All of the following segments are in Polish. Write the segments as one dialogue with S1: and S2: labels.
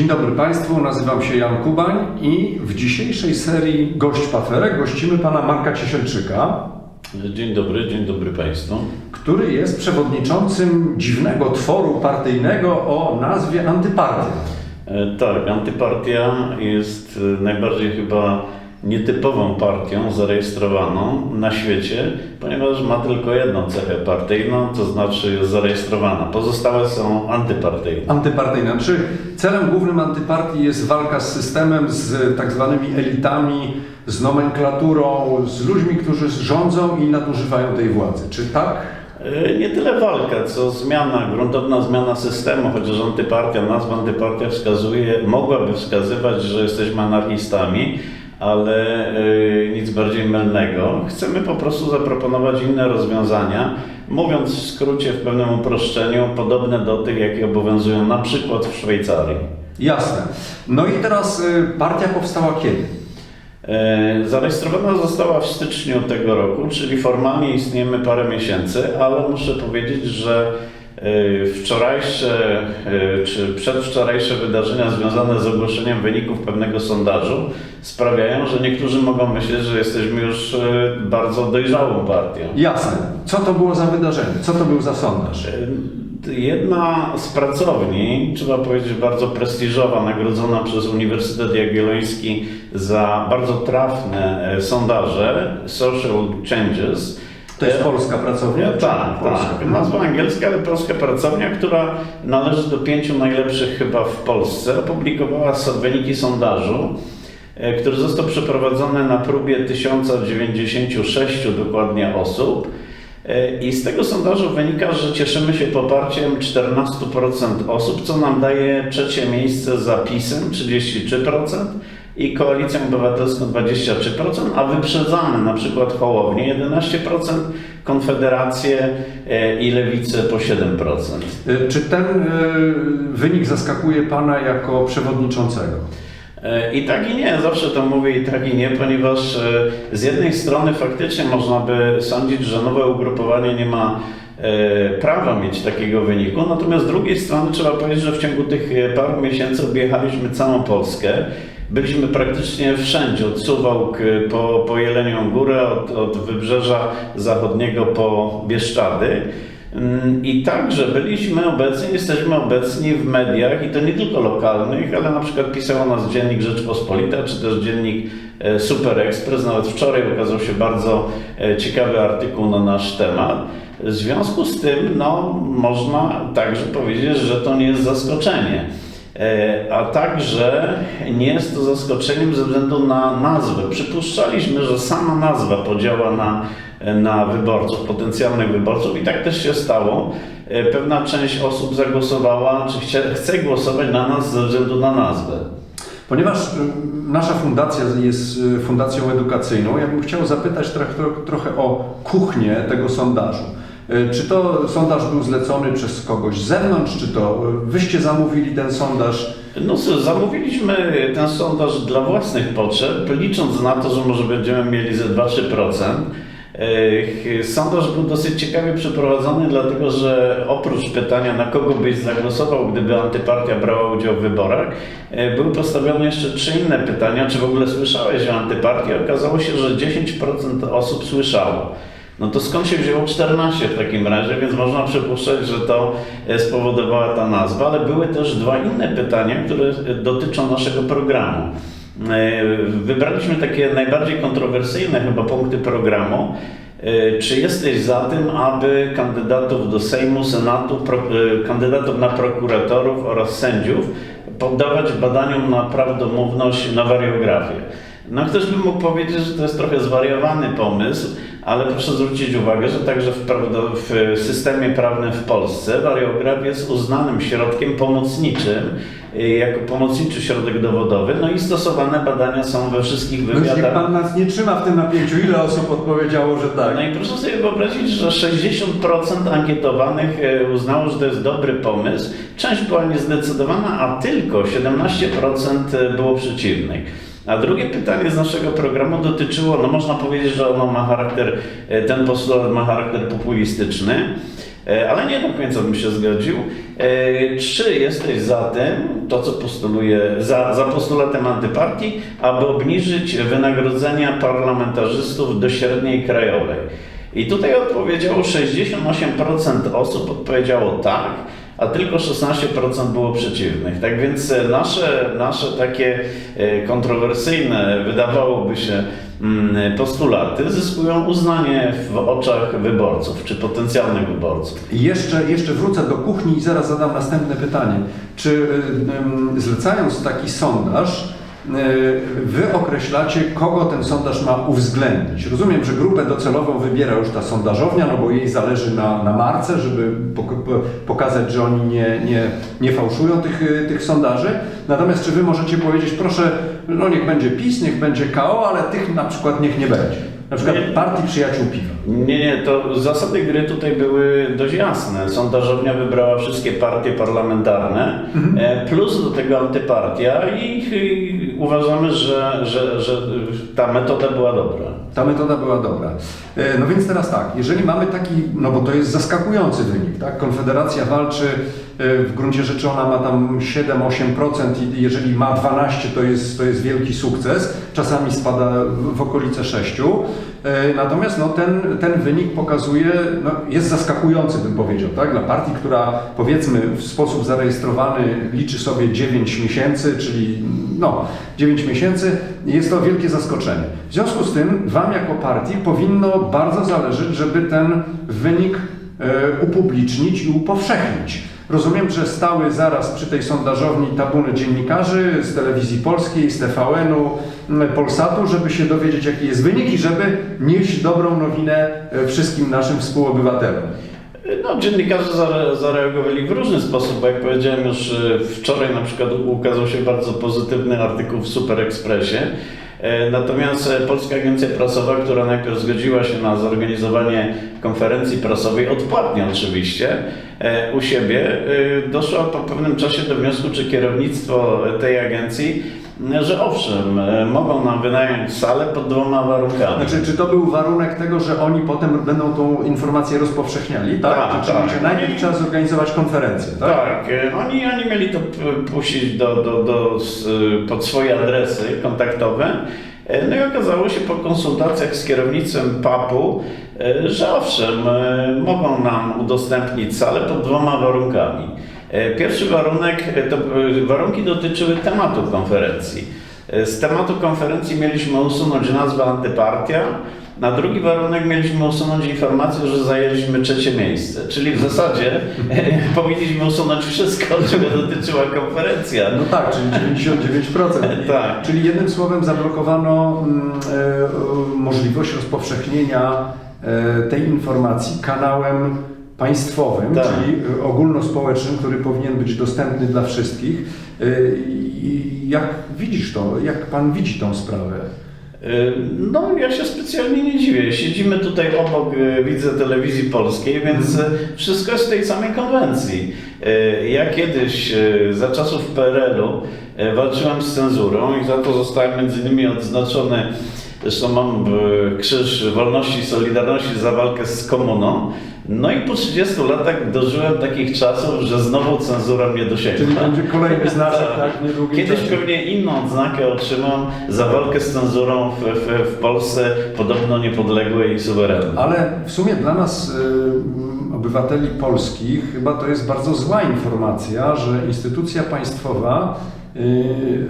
S1: Dzień dobry Państwu, nazywam się Jan Kubań i w dzisiejszej serii Gość Paferek gościmy pana Marka Ciesielczyka,
S2: Dzień dobry, dzień dobry Państwu.
S1: który jest przewodniczącym dziwnego tworu partyjnego o nazwie Antypartia.
S2: E, Tak, antypartia jest e, najbardziej chyba nietypową partią zarejestrowaną na świecie, ponieważ ma tylko jedną cechę partyjną, to znaczy jest zarejestrowana. Pozostałe są antypartyjne.
S1: Antypartyjna. Czy celem głównym antypartii jest walka z systemem, z tak zwanymi elitami, z nomenklaturą, z ludźmi, którzy rządzą i nadużywają tej władzy? Czy tak?
S2: E, Nie tyle walka, co zmiana, gruntowna zmiana systemu, chociaż antypartia, nazwa antypartia wskazuje, mogłaby wskazywać, że jesteśmy anarchistami, ale e, nic bardziej mylnego. Chcemy po prostu zaproponować inne rozwiązania, mówiąc w skrócie, w pewnym uproszczeniu, podobne do tych, jakie obowiązują na przykład w Szwajcarii.
S1: Jasne. No i teraz y, partia powstała kiedy?
S2: E, Zarejestrowana została w styczniu tego roku, czyli formalnie istniejemy parę miesięcy, ale muszę powiedzieć, że wczorajsze e, czy przedwczorajsze wydarzenia związane z ogłoszeniem wyników pewnego sondażu sprawiają, że niektórzy mogą myśleć, że jesteśmy już e, bardzo dojrzałą partią.
S1: Jasne. Co to było za wydarzenie? Co to był za sondaż?
S2: Jedna z pracowni, trzeba powiedzieć bardzo prestiżowa, nagrodzona przez Uniwersytet Jagielloński za bardzo trafne sondaże, Social Changes.
S1: To jest polska pracownia?
S2: Tak,
S1: Polska.
S2: tak. Nazwa angielska, ale polska pracownia, która należy do pięciu najlepszych chyba w Polsce, opublikowała wyniki sondażu, e, który został przeprowadzony na próbie 1096 dokładnie osób. E, I z tego sondażu wynika, że cieszymy się poparciem 14% osób, co nam daje trzecie miejsce za PiSem 33% i Koalicją Obywatelską 23%, a wyprzedzamy na przykład Hołownię 11%, Konfederację e, i Lewicę po 7%.
S1: Y, Czy ten y, wynik zaskakuje Pana jako przewodniczącego?
S2: E, I tak i nie, zawsze to mówię i tak i nie, ponieważ e, z jednej strony faktycznie można by sądzić, że nowe ugrupowanie nie ma e, prawa mieć takiego wyniku, natomiast z drugiej strony trzeba powiedzieć, że w ciągu tych e, paru miesięcy objechaliśmy całą Polskę. Byliśmy praktycznie wszędzie, od Suwałk e, po, po Jelenią Górę, od, od Wybrzeża Zachodniego po Bieszczady. Mm, I także byliśmy obecni, jesteśmy obecni w mediach i to nie tylko lokalnych, ale na przykład pisał o nas dziennik Rzeczpospolita, czy też dziennik e, Super Express. Nawet wczoraj ukazał się bardzo e, ciekawy artykuł na nasz temat. W związku z tym, no, można także powiedzieć, że to nie jest zaskoczenie. E, A także nie jest to zaskoczeniem ze względu na nazwę. Przypuszczaliśmy, że sama nazwa podziała na, na wyborców, potencjalnych wyborców i tak też się stało. E, Pewna część osób zagłosowała, czy chce, chce głosować na nas ze względu na nazwę.
S1: Ponieważ y, nasza fundacja jest y, fundacją edukacyjną, ja bym chciał zapytać trochę, trochę o kuchnię tego sondażu. Y, Czy to sondaż był zlecony przez kogoś z zewnątrz, czy to y, wyście zamówili ten sondaż?
S2: No cóż, zamówiliśmy ten sondaż dla własnych potrzeb, licząc na to, że może będziemy mieli ze 2-3%. E, Sondaż był dosyć ciekawie przeprowadzony, dlatego że oprócz pytania, na kogo byś zagłosował, gdyby antypartia brała udział w wyborach, e, były postawione jeszcze trzy inne pytania, czy w ogóle słyszałeś o antypartii. Okazało się, że 10% osób słyszało. No to skąd się wzięło 14 w takim razie, więc można przypuszczać, że to e, spowodowała ta nazwa, ale były też dwa inne pytania, które e, dotyczą naszego programu. E, Wybraliśmy takie najbardziej kontrowersyjne chyba punkty programu. Czy jesteś za tym, aby kandydatów do Sejmu, Senatu, pro, kandydatów na prokuratorów oraz sędziów poddawać badaniom na prawdomówność, na wariografię? No ktoś by mógł powiedzieć, że to jest trochę zwariowany pomysł, ale proszę zwrócić uwagę, że także w, w systemie prawnym w Polsce wariograf jest uznanym środkiem pomocniczym, y, jako pomocniczy środek dowodowy, no i stosowane badania są we wszystkich
S1: No
S2: wywiadach.
S1: Pan nas nie trzyma w tym napięciu. Ile osób odpowiedziało, że tak?
S2: No i proszę sobie wyobrazić, że 60% ankietowanych e, uznało, że to jest dobry pomysł. Część była niezdecydowana, a tylko 17% było przeciwnych. A drugie pytanie z naszego programu dotyczyło, no można powiedzieć, że ono ma charakter, e, ten postulat ma charakter populistyczny, e, ale nie do końca bym się zgodził. E, Czy jesteś za tym, to co postuluje, za, za postulatem antypartii, aby obniżyć wynagrodzenia parlamentarzystów do średniej krajowej? I tutaj odpowiedziało 68% osób odpowiedziało tak, a tylko 16% było przeciwnych. Tak więc e, nasze, nasze takie e, kontrowersyjne, wydawałoby się, mm, postulaty zyskują uznanie w oczach wyborców czy potencjalnych wyborców.
S1: Jeszcze, jeszcze wrócę do kuchni i zaraz zadam następne pytanie. Czy ym, zlecając taki sondaż, wy określacie, kogo ten sondaż ma uwzględnić? Rozumiem, że grupę docelową wybiera już ta sondażownia, no bo jej zależy na, na marce, żeby pok- po- pokazać, że oni nie, nie, nie fałszują tych, y, tych sondaży. Natomiast czy wy możecie powiedzieć, proszę, no niech będzie PiS, niech będzie KO, ale tych na przykład niech nie będzie? Na przykład
S2: Nie.
S1: partii przyjaciół piwa.
S2: Nie, nie, to zasady gry tutaj były dość jasne. Sondażownia wybrała wszystkie partie parlamentarne, e, plus do tego antypartia i, i uważamy, że, że, że ta metoda była dobra.
S1: Ta metoda była dobra. E, No więc teraz tak, jeżeli mamy taki, no bo to jest zaskakujący wynik, tak? Konfederacja walczy, w gruncie rzeczy ona ma tam 7-8% i jeżeli ma 12 to jest, to jest wielki sukces, czasami spada w- w okolice 6. E, Natomiast no, ten, ten wynik pokazuje, no, jest zaskakujący bym powiedział, tak? Dla partii, która powiedzmy w sposób zarejestrowany liczy sobie 9 miesięcy, czyli no 9 miesięcy, jest to wielkie zaskoczenie. W związku z tym Wam jako partii powinno bardzo zależeć, żeby ten wynik e, upublicznić i upowszechnić. Rozumiem, że stały zaraz przy tej sondażowni tabuny dziennikarzy z telewizji polskiej, z TVN-u, m, Polsatu, żeby się dowiedzieć, jaki jest wynik i żeby nieść dobrą nowinę e, wszystkim naszym współobywatelom.
S2: No, dziennikarze zare, zareagowali w różny sposób, bo jak powiedziałem już e, wczoraj na przykład ukazał się bardzo pozytywny artykuł w Super Expressie. E, Natomiast e, Polska Agencja Prasowa, która najpierw zgodziła się na zorganizowanie konferencji prasowej, odpłatnie oczywiście, e, u siebie, doszła po pewnym czasie do wniosku, czy kierownictwo tej agencji, że owszem, e, mogą nam wynająć salę pod dwoma warunkami.
S1: Znaczy, czy to był warunek tego, że oni potem będą tą informację rozpowszechniali? Tak.
S2: Tak,
S1: Czyli,
S2: tak.
S1: że najpierw trzeba zorganizować konferencję, tak?
S2: Tak, e, oni, oni mieli to puścić do, do, do, pod swoje adresy kontaktowe. E, No i okazało się po konsultacjach z kierownictwem PAP-u, że owszem, mogą nam udostępnić salę pod dwoma warunkami. E, Pierwszy warunek, e, to e, warunki dotyczyły tematu konferencji. Z tematu konferencji mieliśmy usunąć nazwę antypartia, na drugi warunek mieliśmy usunąć informację, że zajęliśmy trzecie miejsce. Czyli w zasadzie powinniśmy usunąć wszystko, czego dotyczyła konferencja.
S1: No tak, czyli 99%.
S2: Tak.
S1: Czyli jednym słowem zablokowano mm, możliwość rozpowszechnienia tej informacji kanałem państwowym,
S2: Tak.
S1: czyli e, ogólnospołecznym, który powinien być dostępny dla wszystkich. E, I jak widzisz to? Jak pan widzi tą sprawę?
S2: Y, No, ja się specjalnie nie dziwię. Siedzimy tutaj obok, widzę telewizji polskiej, więc y, wszystko jest w tej samej konwencji. Ja kiedyś, za czasów PRL-u, walczyłem z cenzurą i za to zostałem między innymi odznaczony, zresztą mam y, krzyż wolności i solidarności za walkę z komuną. No i po 30 latach dożyłem takich czasów, że znowu cenzura mnie dosięgła.
S1: Czyli będzie kolejny znaczek, tak,
S2: Kiedyś
S1: czasie.
S2: pewnie inną odznakę otrzymam za walkę z cenzurą w, w, w Polsce podobno niepodległej i suwerennej.
S1: Ale w sumie dla nas, y, obywateli polskich, chyba to jest bardzo zła informacja, że instytucja państwowa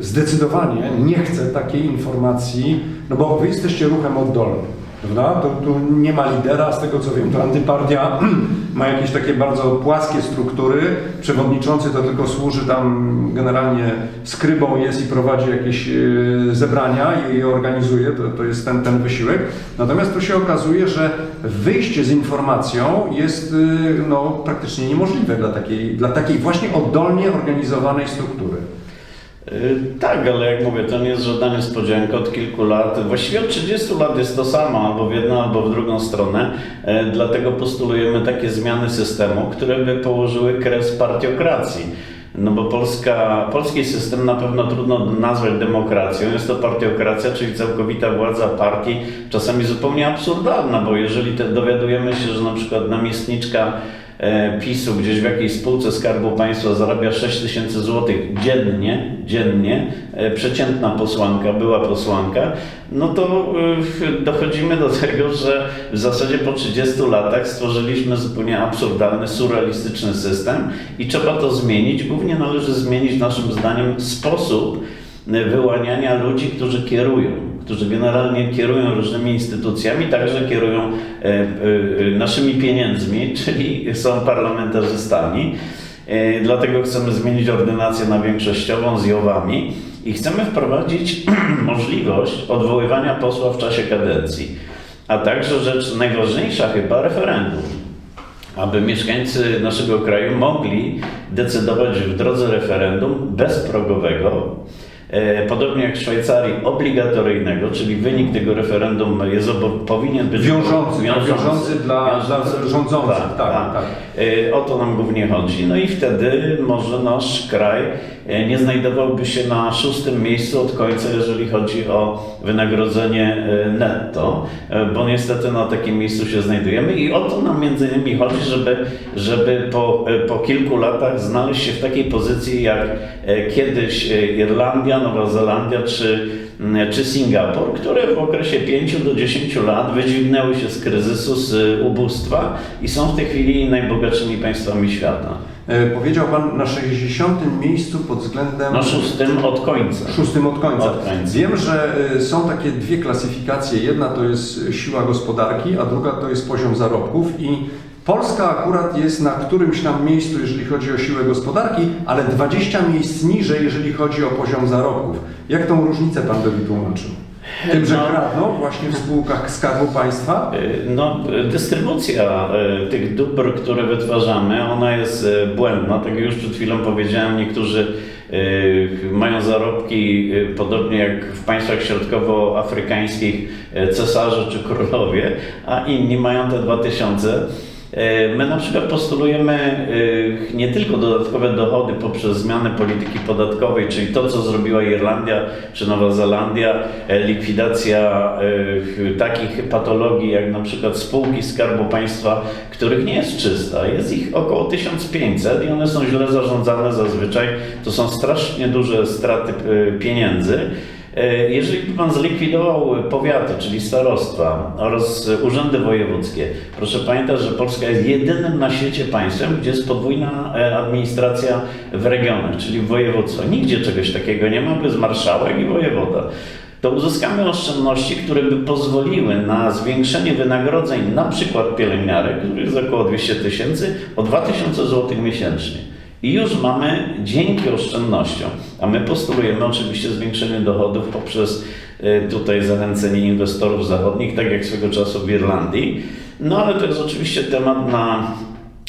S1: zdecydowanie nie chce takiej informacji, no bo wy jesteście ruchem oddolnym. Prawda? To, tu nie ma lidera, z tego co wiem, to antypartia ma jakieś takie bardzo płaskie struktury. Przewodniczący to tylko służy tam generalnie skrybą jest i prowadzi jakieś y, zebrania i je organizuje, to, to jest ten, ten wysiłek. Natomiast tu się okazuje, że wyjście z informacją jest y, no, praktycznie niemożliwe dla takiej, dla takiej właśnie oddolnie organizowanej struktury.
S2: Y, Tak, ale jak mówię, to nie jest żadna niespodzianka od kilku lat. Właściwie od 30 lat jest to samo, albo w jedną, albo w drugą stronę. E, Dlatego postulujemy takie zmiany systemu, które by położyły kres partiokracji. No bo Polska, polski system na pewno trudno nazwać demokracją. Jest to partiokracja, czyli całkowita władza partii, czasami zupełnie absurdalna, bo jeżeli te, dowiadujemy się, że na przykład namiestniczka PiSu gdzieś w jakiejś spółce Skarbu Państwa zarabia 6 tysięcy złotych dziennie, dziennie, e, przeciętna posłanka, była posłanka, no to e, dochodzimy do tego, że w zasadzie po 30 latach stworzyliśmy zupełnie absurdalny, surrealistyczny system i trzeba to zmienić. Głównie należy zmienić naszym zdaniem sposób e, wyłaniania ludzi, którzy kierują, którzy generalnie kierują różnymi instytucjami, także kierują e, e, naszymi pieniędzmi, czyli są parlamentarzystami. Dlatego chcemy zmienić ordynację na większościową z JOW-ami i chcemy wprowadzić możliwość odwoływania posła w czasie kadencji, a także rzecz najważniejsza chyba referendum aby mieszkańcy naszego kraju mogli decydować w drodze referendum bezprogowego, podobnie jak w Szwajcarii obligatoryjnego, czyli wynik tego referendum jest powinien być
S1: Wiążący, wiążący dla- dla rządzących, tak, tak.
S2: E, O to nam głównie chodzi. No i wtedy może nasz kraj e, nie znajdowałby się na szóstym miejscu od końca, jeżeli chodzi o wynagrodzenie e, netto, e, bo niestety na takim miejscu się znajdujemy i o to nam między innymi chodzi, żeby, żeby po, e, po kilku latach znaleźć się w takiej pozycji jak e, kiedyś e, Irlandia, Nowa Zelandia czy, czy Singapur, które w okresie 5 do 10 lat wydźwignęły się z kryzysu, z e, ubóstwa i są w tej chwili najbogatszymi państwami świata.
S1: E, Powiedział Pan na 60. miejscu pod względem...
S2: No szóstym od końca.
S1: Szóstym od końca.
S2: Od końca.
S1: Wiem, że y, są takie dwie klasyfikacje. Jedna to jest siła gospodarki, a druga to jest poziom zarobków i Polska akurat jest na którymś tam miejscu, jeżeli chodzi o siłę gospodarki, ale 20 miejsc niżej, jeżeli chodzi o poziom zarobków. Jak tą różnicę Pan by wytłumaczył? Tym, że
S2: No.
S1: kradną właśnie w spółkach Skarbu Państwa?
S2: Y, No, y, dystrybucja y, tych dóbr, które wytwarzamy, ona jest błędna. Tak jak już przed chwilą powiedziałem, niektórzy mają zarobki podobnie jak w państwach środkowoafrykańskich cesarze czy królowie, a inni mają te 2000. Y, My na przykład postulujemy y, nie tylko dodatkowe dochody poprzez zmianę polityki podatkowej, czyli to, co zrobiła Irlandia czy Nowa Zelandia, e, likwidacja takich patologii jak na przykład spółki Skarbu Państwa, których nie jest czysta. Jest ich około 1500 i one są źle zarządzane zazwyczaj. To są strasznie duże straty pieniędzy. E, Jeżeli by Pan zlikwidował powiaty, czyli starostwa oraz urzędy wojewódzkie, proszę pamiętać, że Polska jest jedynym na świecie państwem, gdzie jest podwójna e, administracja w regionach, czyli w województwach. Nigdzie czegoś takiego nie ma, bo jest marszałek i wojewoda. To uzyskamy oszczędności, które by pozwoliły na zwiększenie wynagrodzeń na przykład pielęgniarek, których jest około 200 tysięcy, o 2000 zł miesięcznie. I już mamy dzięki oszczędnościom, a my postulujemy oczywiście zwiększenie dochodów poprzez y, tutaj zachęcenie inwestorów zachodnich, tak jak swego czasu w Irlandii. No ale to jest oczywiście temat na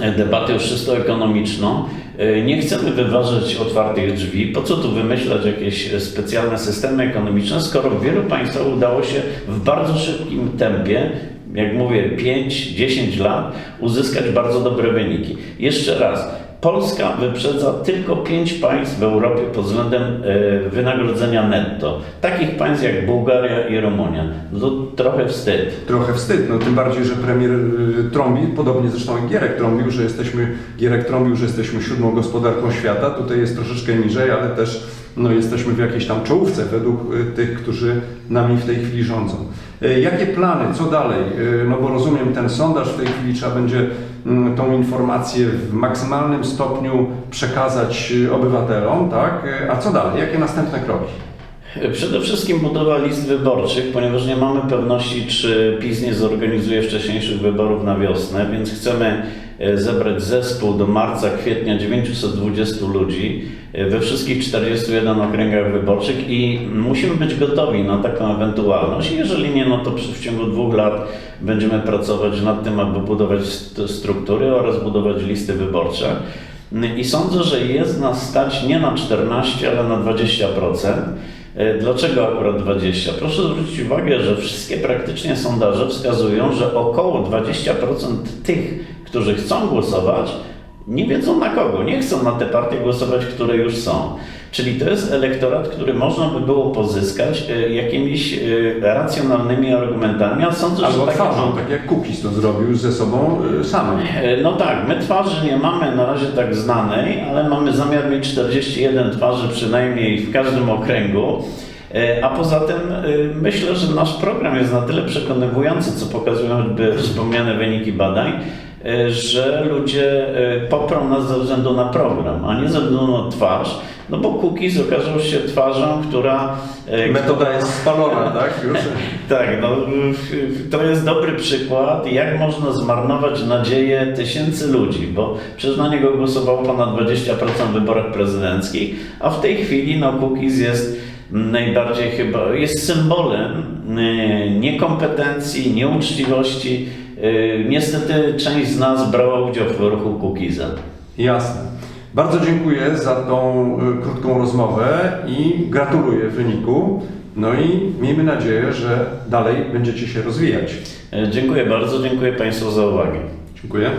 S2: e, debatę już czysto ekonomiczną. Y, Nie chcemy wyważać otwartych drzwi. Po co tu wymyślać jakieś e, specjalne systemy ekonomiczne, skoro w wielu państwach udało się w bardzo szybkim tempie jak mówię, 5-10 lat uzyskać bardzo dobre wyniki. Jeszcze raz, Polska wyprzedza tylko 5 państw w Europie pod względem e, wynagrodzenia netto. Takich państw jak Bułgaria i Rumunia. No to trochę wstyd.
S1: Trochę wstyd, no tym bardziej, że premier y, trąbi, podobnie zresztą jak Gierek trąbił, że jesteśmy, Gierek trąbił, że jesteśmy siódmą gospodarką świata, tutaj jest troszeczkę niżej, ale też no, jesteśmy w jakiejś tam czołówce według y, tych, którzy nami w tej chwili rządzą. Y, Jakie plany, co dalej? Y, No bo rozumiem, ten sondaż w tej chwili trzeba będzie mm, tą informację w maksymalnym stopniu przekazać obywatelom, tak? A co dalej? Jakie następne kroki?
S2: Przede wszystkim budowa list wyborczych, ponieważ nie mamy pewności, czy PiS nie zorganizuje wcześniejszych wyborów na wiosnę, więc chcemy e, zebrać zespół do marca, kwietnia 920 ludzi e, we wszystkich 41 okręgach wyborczych i musimy być gotowi na taką ewentualność. Jeżeli nie, no to w ciągu dwóch lat będziemy pracować nad tym, aby budować st- struktury oraz budować listy wyborcze. I sądzę, że jest nas stać nie na 14, ale na 20%. E, Dlaczego akurat 20? Proszę zwrócić uwagę, że wszystkie praktycznie sondaże wskazują, że około 20% tych, którzy chcą głosować, nie wiedzą na kogo, nie chcą na te partie głosować, które już są. Czyli to jest elektorat, który można by było pozyskać e, jakimiś e, racjonalnymi argumentami, a sądzę,
S1: Albo
S2: że
S1: twarzą,
S2: mamy.
S1: tak jak Kukiz to zrobił ze sobą y, samym.
S2: E, No tak, my twarzy nie mamy na razie tak znanej, ale mamy zamiar mieć 41 twarzy przynajmniej w każdym okręgu. E, A poza tym e, myślę, że nasz program jest na tyle przekonywujący, co pokazują wspomniane wyniki badań, e, że ludzie e, poprą nas ze względu na program, a nie ze względu na twarz, no bo Cookies okazał się twarzą, która... e,
S1: Metoda jest spalona, tak? Już.
S2: tak, no, to jest dobry przykład, jak można zmarnować nadzieję tysięcy ludzi, bo przecież na niego głosowało ponad 20% w wyborach prezydenckich, a w tej chwili no, Kukiz jest najbardziej chyba, jest symbolem e, niekompetencji, nieuczciwości. E, Niestety część z nas brała udział w ruchu Kukiza.
S1: Jasne. Bardzo dziękuję za tą y, krótką rozmowę i gratuluję wyniku. No i miejmy nadzieję, że dalej będziecie się rozwijać.
S2: E, Dziękuję bardzo, dziękuję Państwu za uwagę.
S1: Dziękuję.